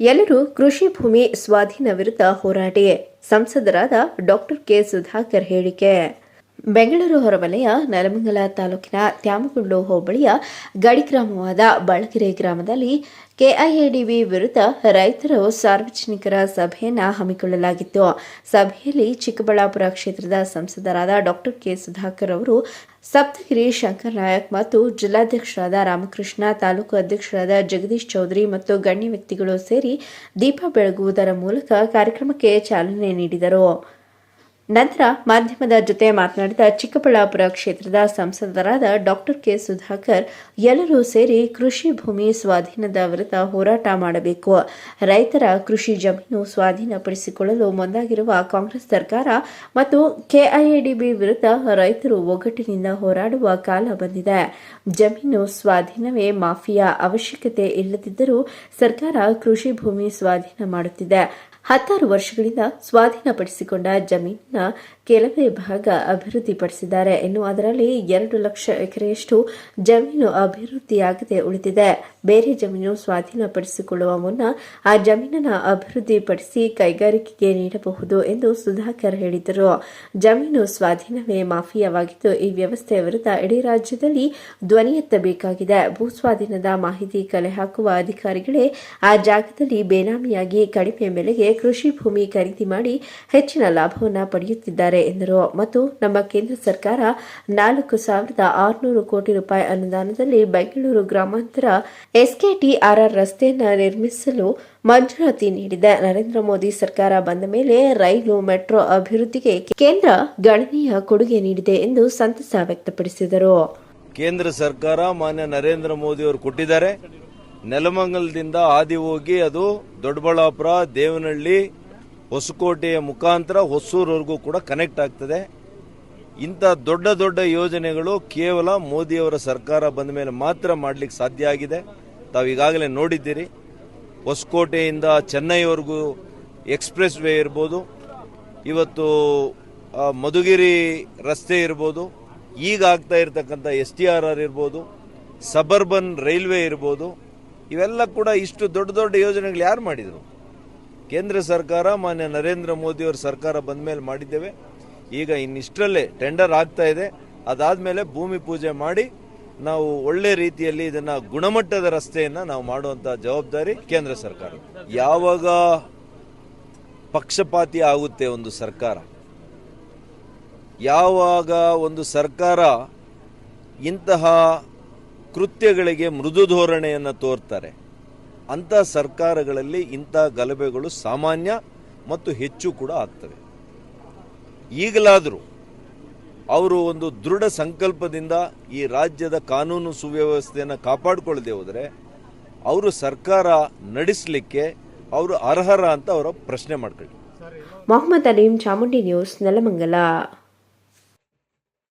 ಎಲ್ಲರೂ ಕೃಷಿ ಭೂಮಿ ಸ್ವಾಧೀನ ವಿರುದ್ಧ ಹೋರಾಡಿ ಸಂಸದರಾದ ಡಾಕ್ಟರ್ ಕೆ ಸುಧಾಕರ್ ಹೇಳಿಕೆ. ಬೆಂಗಳೂರು ಹೊರವಲಯ, ನೆಲಮಂಗಲ ತಾಲೂಕಿನ ತ್ಯಾಮಗುಂಡು ಹೋಬಳಿಯ ಗಡಿ ಗ್ರಾಮವಾದ ಬಳಗೆರೆ ಗ್ರಾಮದಲ್ಲಿ ಕೆಐಎಡಿಬಿ ವಿರುದ್ಧ ರೈತರು ಸಾರ್ವಜನಿಕರ ಸಭೆಯನ್ನು ಹಮ್ಮಿಕೊಳ್ಳಲಾಗಿತ್ತು. ಸಭೆಯಲ್ಲಿ ಚಿಕ್ಕಬಳ್ಳಾಪುರ ಕ್ಷೇತ್ರದ ಸಂಸದರಾದ ಡಾಕ್ಟರ್ ಕೆ ಸುಧಾಕರ್ ಅವರು ಸಪ್ತಗಿರಿ ಶಂಕರ್ ನಾಯಕ್ ಮತ್ತು ಜಿಲ್ಲಾಧ್ಯಕ್ಷರಾದ ರಾಮಕೃಷ್ಣ, ತಾಲೂಕು ಅಧ್ಯಕ್ಷರಾದ ಜಗದೀಶ್ ಚೌಧರಿ ಮತ್ತು ಗಣ್ಯ ವ್ಯಕ್ತಿಗಳು ಸೇರಿ ದೀಪ ಬೆಳಗುವುದರ ಮೂಲಕ ಕಾರ್ಯಕ್ರಮಕ್ಕೆ ಚಾಲನೆ ನೀಡಿದರು. ನಂತರ ಮಾಧ್ಯಮದ ಜೊತೆ ಮಾತನಾಡಿದ ಚಿಕ್ಕಬಳ್ಳಾಪುರ ಕ್ಷೇತ್ರದ ಸಂಸದರಾದ ಡಾಕ್ಟರ್ ಕೆ ಸುಧಾಕರ್, ಎಲ್ಲರೂ ಸೇರಿ ಕೃಷಿ ಭೂಮಿ ಸ್ವಾಧೀನದ ವಿರುದ್ಧ ಹೋರಾಟ ಮಾಡಬೇಕು. ರೈತರ ಕೃಷಿ ಜಮೀನು ಸ್ವಾಧೀನಪಡಿಸಿಕೊಳ್ಳಲು ಮುಂದಾಗಿರುವ ಕಾಂಗ್ರೆಸ್ ಸರ್ಕಾರ ಮತ್ತು ಕೆಐಎಡಿಬಿ ವಿರುದ್ಧ ರೈತರು ಒಗ್ಗಟ್ಟಿನಿಂದ ಹೋರಾಡುವ ಕಾಲ ಬಂದಿದೆ. ಜಮೀನು ಸ್ವಾಧೀನವೇ ಮಾಫಿಯಾ ಅವಶ್ಯಕತೆ ಇಲ್ಲದಿದ್ದರೂ ಸರ್ಕಾರ ಕೃಷಿ ಭೂಮಿ ಸ್ವಾಧೀನ ಮಾಡುತ್ತಿದೆ. ಹತ್ತಾರು ವರ್ಷಗಳಿಂದ ಸ್ವಾಧೀನಪಡಿಸಿಕೊಂಡ ಜಮೀನಿನ ಕೆಲವೇ ಭಾಗ ಅಭಿವೃದ್ಧಿಪಡಿಸಿದ್ದಾರೆ. ಇನ್ನು ಅದರಲ್ಲಿ ಎರಡು ಲಕ್ಷ ಎಕರೆಯಷ್ಟು ಜಮೀನು ಅಭಿವೃದ್ಧಿಯಾಗದೆ ಉಳಿದಿದೆ. ಬೇರೆ ಜಮೀನು ಸ್ವಾಧೀನಪಡಿಸಿಕೊಳ್ಳುವ ಮುನ್ನ ಆ ಜಮೀನನ್ನು ಅಭಿವೃದ್ಧಿಪಡಿಸಿ ಕೈಗಾರಿಕೆಗೆ ನೀಡಬಹುದು ಎಂದು ಸುಧಾಕರ್ ಹೇಳಿದರು. ಜಮೀನು ಸ್ವಾಧೀನವೇ ಮಾಫಿಯಾವಾಗಿದ್ದು, ಈ ವ್ಯವಸ್ಥೆಯ ವಿರುದ್ಧ ಇಡೀ ರಾಜ್ಯದಲ್ಲಿ ಧ್ವನಿ ಎತ್ತಬೇಕಾಗಿದೆ. ಭೂ ಸ್ವಾಧೀನದ ಮಾಹಿತಿ ಕಲೆ ಹಾಕುವ ಅಧಿಕಾರಿಗಳೇ ಆ ಜಾಗದಲ್ಲಿ ಬೇನಾಮಿಯಾಗಿ ಕಡಿಮೆ ಬೆಲೆಗೆ ಕೃಷಿ ಭೂಮಿ ಖರೀದಿ ಮಾಡಿ ಹೆಚ್ಚಿನ ಲಾಭವನ್ನು ಪಡೆಯುತ್ತಿದ್ದಾರೆ ಎಂದರು. ಮತ್ತು ನಮ್ಮ ಕೇಂದ್ರ ಸರ್ಕಾರ ನಾಲ್ಕು ಸಾವಿರದ ಆರುನೂರು ಕೋಟಿ ರೂಪಾಯಿ ಅನುದಾನದಲ್ಲಿ ಬೆಂಗಳೂರು ಗ್ರಾಮಾಂತರ ಎಸ್ಕೆಟಿಆರ್ಆರ್ ರಸ್ತೆಯನ್ನು ನಿರ್ಮಿಸಲು ಮಂಜೂರಾತಿ ನೀಡಿದೆ. ನರೇಂದ್ರ ಮೋದಿ ಸರ್ಕಾರ ಬಂದ ಮೇಲೆ ರೈಲು, ಮೆಟ್ರೋ ಅಭಿವೃದ್ಧಿಗೆ ಕೇಂದ್ರ ಗಣನೀಯ ಕೊಡುಗೆ ನೀಡಿದೆ ಎಂದು ಸಂತಸ ವ್ಯಕ್ತಪಡಿಸಿದರು. ಕೇಂದ್ರ ಸರ್ಕಾರ ಮಾನ್ಯ ನರೇಂದ್ರ ಮೋದಿ ಅವರು ಕೊಟ್ಟಿದ್ದಾರೆ. ನೆಲಮಂಗಲದಿಂದ ಹಾದಿ ಹೋಗಿ ಅದು ದೊಡ್ಡಬಳ್ಳಾಪುರ, ದೇವನಹಳ್ಳಿ, ಹೊಸಕೋಟೆಯ ಮುಖಾಂತರ ಹೊಸೂರವರೆಗೂ ಕೂಡ ಕನೆಕ್ಟ್ ಆಗ್ತದೆ. ಇಂಥ ದೊಡ್ಡ ದೊಡ್ಡ ಯೋಜನೆಗಳು ಕೇವಲ ಮೋದಿಯವರ ಸರ್ಕಾರ ಬಂದ ಮೇಲೆ ಮಾತ್ರ ಮಾಡಲಿಕ್ಕೆ ಸಾಧ್ಯ ಆಗಿದೆ. ತಾವು ಈಗಾಗಲೇ ನೋಡಿದ್ದೀರಿ. ಹೊಸಕೋಟೆಯಿಂದ ಚೆನ್ನೈವರೆಗೂ ಎಕ್ಸ್ಪ್ರೆಸ್ ವೇ ಇರ್ಬೋದು. ಇವತ್ತು ಮಧುಗಿರಿ ರಸ್ತೆ ಇರ್ಬೋದು. ಈಗ ಆಗ್ತಾ ಇರತಕ್ಕಂಥ ಎಸ್ ಟಿ ಆರ್ ಆರ್ ಇರ್ಬೋದು. ಸಬರ್ಬನ್ ರೈಲ್ವೆ ಇರ್ಬೋದು. ಇವೆಲ್ಲ ಕೂಡ ಇಷ್ಟು ದೊಡ್ಡ ದೊಡ್ಡ ಯೋಜನೆಗಳು ಯಾರು ಮಾಡಿದರು? ಕೇಂದ್ರ ಸರ್ಕಾರ, ಮಾನ್ಯ ನರೇಂದ್ರ ಮೋದಿಯವರ ಸರ್ಕಾರ ಬಂದ ಮೇಲೆ ಮಾಡಿದ್ದೇವೆ. ಈಗ ಇನ್ನಿಷ್ಟರಲ್ಲೇ ಟೆಂಡರ್ ಆಗ್ತಾ ಇದೆ. ಅದಾದಮೇಲೆ ಭೂಮಿ ಪೂಜೆ ಮಾಡಿ ನಾವು ಒಳ್ಳೆ ರೀತಿಯಲ್ಲಿ ಇದನ್ನ ಗುಣಮಟ್ಟದ ರಸ್ತೆಯನ್ನ ನಾವು ಮಾಡುವಂತ ಜವಾಬ್ದಾರಿ ಕೇಂದ್ರ ಸರ್ಕಾರ. ಯಾವಾಗ ಪಕ್ಷಪಾತಿ ಆಗುತ್ತೆ ಒಂದು ಸರ್ಕಾರ? ಯಾವಾಗ ಒಂದು ಸರ್ಕಾರ ಇಂತಹ ಕೃತ್ಯಗಳಿಗೆ ಮೃದು ಧೋರಣೆಯನ್ನು ತೋರ್ತಾರೆ. ಅಂಥ ಸರ್ಕಾರಗಳಲ್ಲಿ ಇಂಥ ಗಲಭೆಗಳು ಸಾಮಾನ್ಯ ಮತ್ತು ಹೆಚ್ಚು ಕೂಡ ಆಗ್ತವೆ. ಈಗಲಾದರೂ ಅವರು ಒಂದು ದೃಢ ಸಂಕಲ್ಪದಿಂದ ಈ ರಾಜ್ಯದ ಕಾನೂನು ಸುವ್ಯವಸ್ಥೆಯನ್ನು ಕಾಪಾಡಿಕೊಳ್ಳದೆ ಹೋದರೆ ಅವರು ಸರ್ಕಾರ ನಡೆಸಲಿಕ್ಕೆ ಅವರು ಅರ್ಹರ ಅಂತ ಅವರ ಪ್ರಶ್ನೆ ಮಾಡ್ಕೊಳ್ಳಿ. ಮೊಹಮ್ಮದ್ ಅಲೀಂ ಚಾಮುಂಡಿ ನ್ಯೂಸ್ ನೆಲಮಂಗಲ.